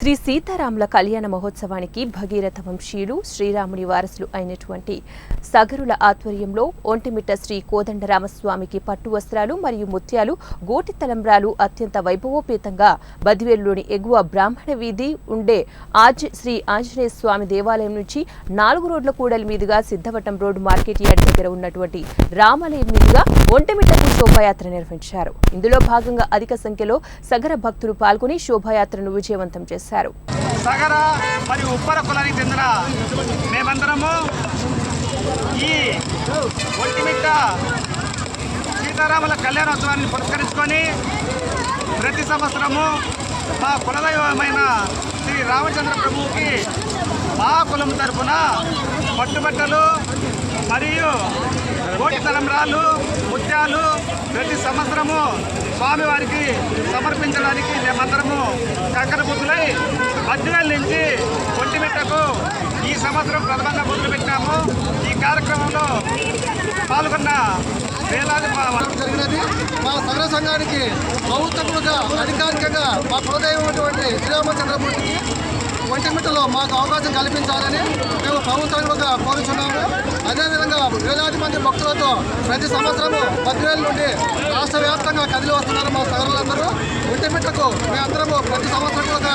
శ్రీ సీతారాముల కళ్యాణ మహోత్సవానికి భగీరథ వంశీయులు శ్రీరాముని వారసులు అయినటువంటి సగరుల ఆధ్వర్యంలో ఒంటిమిట్ట శ్రీ కోదండరామస్వామికి పట్టు వస్త్రాలు మరియు ముత్యాలు గోటి తలంబ్రాలు అత్యంత వైభవోపేతంగా బదివేలులోని ఎగువ బ్రాహ్మణ వీధి ఉండే ఆజ్ శ్రీ ఆంజనేయ స్వామి దేవాలయం నుంచి నాలుగు రోడ్ల కూడలి మీదుగా సిద్ధవటం రోడ్డు మార్కెట్ యార్డ్ దగ్గర ఉన్నటువంటి రామాలయం మీదుగా ఒంటిమిట్టకు శోభాయాత్ర నిర్వహించారు. ఇందులో భాగంగా అధిక సంఖ్యలో సగర భక్తులు పాల్గొని శోభాయాత్రను విజయవంతం చేశారు. సగర మరియు ఉప్పర కులానికి చెందిన మేమందరము ఈ ఒంటిమిట్ట సీతారాముల కళ్యాణోత్సవాన్ని పురస్కరించుకొని ప్రతి సంవత్సరము మా కులదైవమైన శ్రీ రామచంద్ర ప్రభువుకి మా కులం తరపున పట్టుబట్టలు మరియు కోటి తలంబ్రాలు ముత్యాలు ప్రతి సంవత్సరము స్వామివారికి సమర్పించడానికి మేమందరము కంకర బుద్ధులై మధ్యవేల నుంచి ఒంటిమిట్టకు ఈ సంవత్సరం ప్రథమంగా మొదలుపెట్టాము ఈ కార్యక్రమంలో పాల్గొన్న వేలాది మా- జరిగినది. మా సగర సంఘానికి ప్రభుత్వములుగా అధికారికంగా మా కులదైవమైనటువంటి శ్రీరామచంద్రమూర్తికి ఒంటిమిట్టలో మాకు అవకాశం కల్పించాలని మేము ప్రభుత్వంగా కోరుచున్నాము. అదేవిధంగా వేలాది మంది భక్తులతో ప్రతి సంవత్సరము పదివేల నుండి రాష్ట్ర కదిలి వస్తున్నారు మా సగరులందరూ ఒంటిమిట్టకు మేమందరము ప్రతి సంవత్సరం ముఖ్య